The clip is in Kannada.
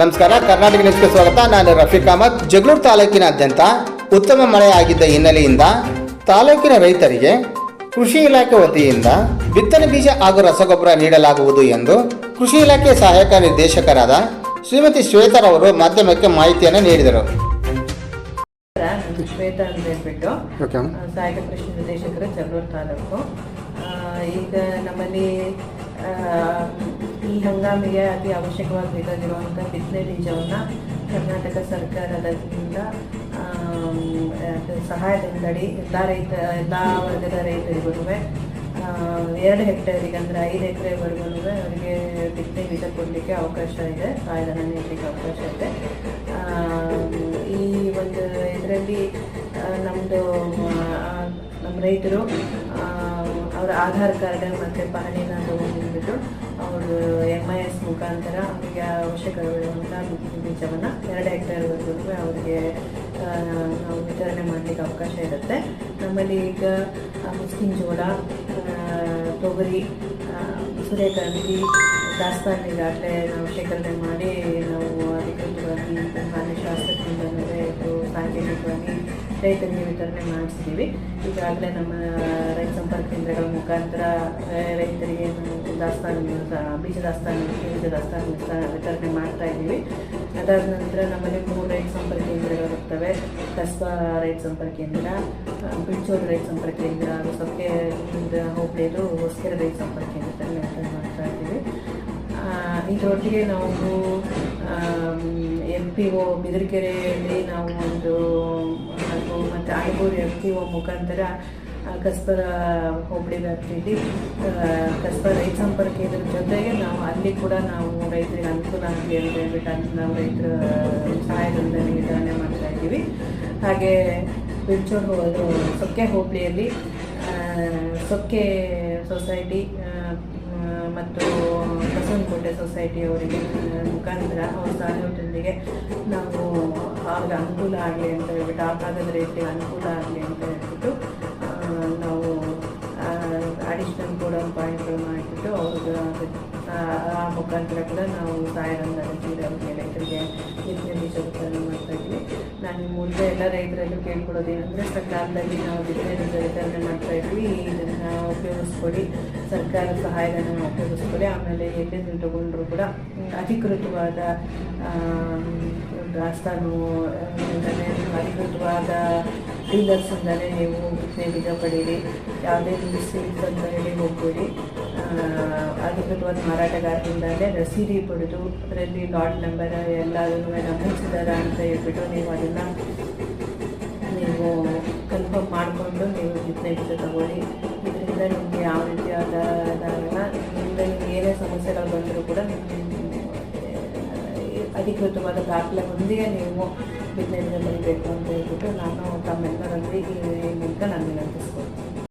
ನಮಸ್ಕಾರ ಕರ್ನಾಟಕ ನ್ಯೂಸ್ಗೆ ಸ್ವಾಗತ. ನಾನು ರಫೀಕ್ ಅಹಮದ್. ಜಗಳೂರು ತಾಲೂಕಿನಾದ್ಯಂತ ಉತ್ತಮ ಮಳೆಯಾಗಿದ್ದ ಹಿನ್ನೆಲೆಯಿಂದ ತಾಲೂಕಿನ ರೈತರಿಗೆ ಕೃಷಿ ಇಲಾಖೆ ವತಿಯಿಂದ ಬಿತ್ತನೆ ಬೀಜ ಹಾಗೂ ರಸಗೊಬ್ಬರ ನೀಡಲಾಗುವುದು ಎಂದು ಕೃಷಿ ಇಲಾಖೆ ಸಹಾಯಕ ನಿರ್ದೇಶಕರಾದ ಶ್ರೀಮತಿ ಶ್ವೇತರವರು ಮಾಧ್ಯಮಕ್ಕೆ ಮಾಹಿತಿಯನ್ನು ನೀಡಿದರು. ಶ್ವೇತಾ ಅಂತ ಹೇಳ್ಬಿಟ್ಟು ಸಹಾಯಕ ಕೃಷಿ ನಿರ್ದೇಶಕರು ಜಗಳೂರು ತಾಲೂಕು. ಈಗ ನಮ್ಮಲ್ಲಿ ಹಂಗಾಮಿಗೆ ಅತಿ ಅವಶ್ಯಕವಾಗಿ ಬೇಕಾಗಿರುವಂಥ ಬಿತ್ತನೆ ಬೀಜವನ್ನು ಕರ್ನಾಟಕ ಸರ್ಕಾರದಿಂದ ಸಹಾಯಧನದಡಿ ಎಲ್ಲ ರೈತ, ಎಲ್ಲ ವರ್ಗದ ರೈತರಿಗೂ ಎರಡು ಹೆಕ್ಟೇರಿಗೆ ಅಂದರೆ ಐದು ಎಕರೆವರೆಗೂ ಅವರಿಗೆ ಬಿತ್ತನೆ ಬೀಜ ಕೊಡಲಿಕ್ಕೆ ಅವಕಾಶ ಇದೆ ಸಹಾಯಧನ ನೀಡಲಿಕ್ಕೆ ಅವಕಾಶ ಇದೆ. ಈ ಒಂದು ಇದರಲ್ಲಿ ನಮ್ಮದು ನಮ್ಮ ರೈತರು ಅವರ ಆಧಾರ್ ಕಾರ್ಡ್ ಮತ್ತು ಪಹಣಿನ ತಗೊಂಡ್ಬಿಟ್ಟು ಅವರು ಎಂ ಐ ಎಸ್ ಮುಖಾಂತರ ಅವರಿಗೆ ಅವಶ್ಯಕವಿರುವಂಥ ಬೀಜವನ್ನು ಎರಡು ಹೆಕ್ಟೇರ್ವರೆಗೂ ಅವರಿಗೆ ನಾವು ವಿತರಣೆ ಮಾಡಲಿಕ್ಕೆ ಅವಕಾಶ ಇರುತ್ತೆ. ನಮ್ಮಲ್ಲಿ ಈಗ ಮುಸ್ಕಿನ್ ಜೋಳ ತೊಗರಿ ಸೂರ್ಯಕಾಂತಿ ದಾಸ್ತಾನು ಈಗಾಗಲೇ ನಾವು ಶೇಖರಣೆ ಮಾಡಿ ನಾವು ಅಧಿಕೃತವಾಗಿ ಮಾನ್ಯ ಶಾಸಕರಿಂದ ಮೇಲೆ ಸಾಂಕೇತಿಕವಾಗಿ ರೈತರಿಗೆ ವಿತರಣೆ ಮಾಡಿಸ್ತೀವಿ. ಈಗಾಗಲೇ ನಮ್ಮ ಸಂಪರ್ಕ ಕೇಂದ್ರಗಳ ಮುಖಾಂತರ ರೈತರಿಗೆ ದಾಸ್ತಾನು ಬೀಜ ದಾಸ್ತಾನು ಬೀಜ ದಾಸ್ತಾನು ವಿತ- ವಿತರಣೆ ಮಾಡ್ತಾ ಇದ್ದೀವಿ. ಅದಾದ ನಂತರ ನಮ್ಮಲ್ಲಿ ಮೂರು ರೈತ ಸಂಪರ್ಕ ಕೇಂದ್ರಗಳು ಬರ್ತವೆ ಕಸ್ಬಾ ರೈತ ಸಂಪರ್ಕ ಕೇಂದ್ರ ಆ, ಬಿಡ್ಚೋಡು ರೈತ ಸಂಪರ್ಕ ಕೇಂದ್ರ ಸೊಕ್ಕೆ ಹೋಬಳಿದು ಹೊಸಕೆರೆ ರೈತ ಸಂಪರ್ಕ ಕೇಂದ್ರದಲ್ಲಿ ಮಾಡ್ತಾ ಇದ್ದೀವಿ. ಇದರೊಟ್ಟಿಗೆ ನಾವು ಎಂ ಪಿ ಓ ಬಿದರ್ಕೆರೆಯಲ್ಲಿ ನಾವು ಒಂದು ಮತ್ತು ಆಯ್ಬೂರು ಎಂ ಪಿ ಓ ಮುಖಾಂತರ ಕಸ್ಬರ ಹೋಬಳಿ ವ್ಯಾಪ್ತಿಯಲ್ಲಿ ಕಸ್ಬ ರೈತ ಸಂಪರ್ಕ ಇದ್ರ ಜೊತೆಗೆ ನಾವು ಅಲ್ಲಿ ಕೂಡ ನಾವು ರೈತರಿಗೆ ಅನುಕೂಲ ಆಗಲಿ ಅಂತ ಹೇಳ್ಬಿಟ್ಟು ನಾವು ರೈತರ ಸಹಾಯದಿಂದ ವಿತರಣೆ ಮಾಡ್ತಾ ಇದ್ದೀವಿ. ಹಾಗೆ ಬಿಡ್ಚೂರು ಸೊಕ್ಕೆ ಹೋಬಳಿಯಲ್ಲಿ ಸೊಕ್ಕೆ ಸೊಸೈಟಿ ಮತ್ತು ಬಸವನಕೋಟೆ ಸೊಸೈಟಿ ಅವರಿಗೆ ಮುಖಾಂತರ ಅವ್ರ ಸಹಯೋಗದೊಂದಿಗೆ ನಾವು ಅವ್ರಿಗೆ ಅನುಕೂಲ ಆಗಲಿ ಅಂತ ಹೇಳ್ಬಿಟ್ಟು, ಆ ಭಾಗದ ರೈತರಿಗೆ ಅನುಕೂಲ ಆಗಲಿ ಅಂತ ಹೇಳ್ಬಿಟ್ಟು ಮುಖಾಂತರ ಕೂಡ ನಾವು ಸಹಾಯಧನ ಅವರಿಗೆ ರೈತರಿಗೆ ಬೀಜ ವಿತರಣೆ ಮಾಡ್ತಾ ಇದ್ವಿ. ನಾನು ಮುಂದೆ ಎಲ್ಲ ರೈತರಲ್ಲೂ ಕೇಳ್ಕೊಡೋದು ಏನಂದರೆ, ಸರ್ಕಾರದಲ್ಲಿ ನಾವು ಬಿತ್ತನೆ ವಿತರಣೆ ಮಾಡ್ತಾ ಇದ್ವಿ. ಇದನ್ನು ಉಪಯೋಗಿಸ್ಕೊಡಿ ಸರ್ಕಾರ ಸಹಾಯಧನ ಉಪಯೋಗಿಸ್ಕೊಡಿ ಆಮೇಲೆ ಎಲ್ಲಿಂದ ತಗೊಂಡ್ರು ಕೂಡ ಅಧಿಕೃತವಾದ ದಾಸ್ತಾನು ಅಧಿಕೃತವಾದ ಡೀಲರ್ಸಿಂದಲೇ ನೀವು ಬಿತ್ತನೆ ಬೀಜ ಪಡೀರಿ. ಯಾವುದೇ ಸೀಡ್ಸ್ ಅಂತ ಹೇಳಿ ಹೋಗ್ಬೇಡಿ. ಆ, ಅಧಿಕೃತವಾದ ಮಾರಾಟಗಾರರಿಂದಲೇ ರಸೀದಿ ಪಡೆದು ಅದರಲ್ಲಿ ಲಾಟ್ ನಂಬರ್ ಎಲ್ಲದನ್ನು ನಮೂದಿಸಿದಾರ ಅಂತ ಹೇಳ್ಬಿಟ್ಟು ನೀವು ಅದನ್ನು ನೀವು ಕನ್ಫರ್ಮ್ ಮಾಡಿಕೊಂಡು ನೀವು ಬೀಜ ತಗೊಳ್ಳಿ. ಇದರಿಂದ ನಿಮಗೆ ಯಾವ ರೀತಿಯಾದ ನಿಮ್ಮಿಂದ ನಿಮ್ಗೆ ಏನೇ ಸಮಸ್ಯೆಗಳು ಬಂದರೂ ಕೂಡ ನೀವು ಅಧಿಕೃತವಾದ ದಾಖಲೆಯೊಂದಿಗೆ ನೀವು ಬಿತ್ತನೆ ಬರಬೇಕು ಬರೀಬೇಕು ಅಂತ ಹೇಳ್ಬಿಟ್ಟು ನಾನು ತಮ್ಮೆಲ್ಲರಲ್ಲಿ ಈ ಮೂಲಕ ನಾನು ವಿನಂತಿಸ್ಕೊಳ್ತೀನಿ.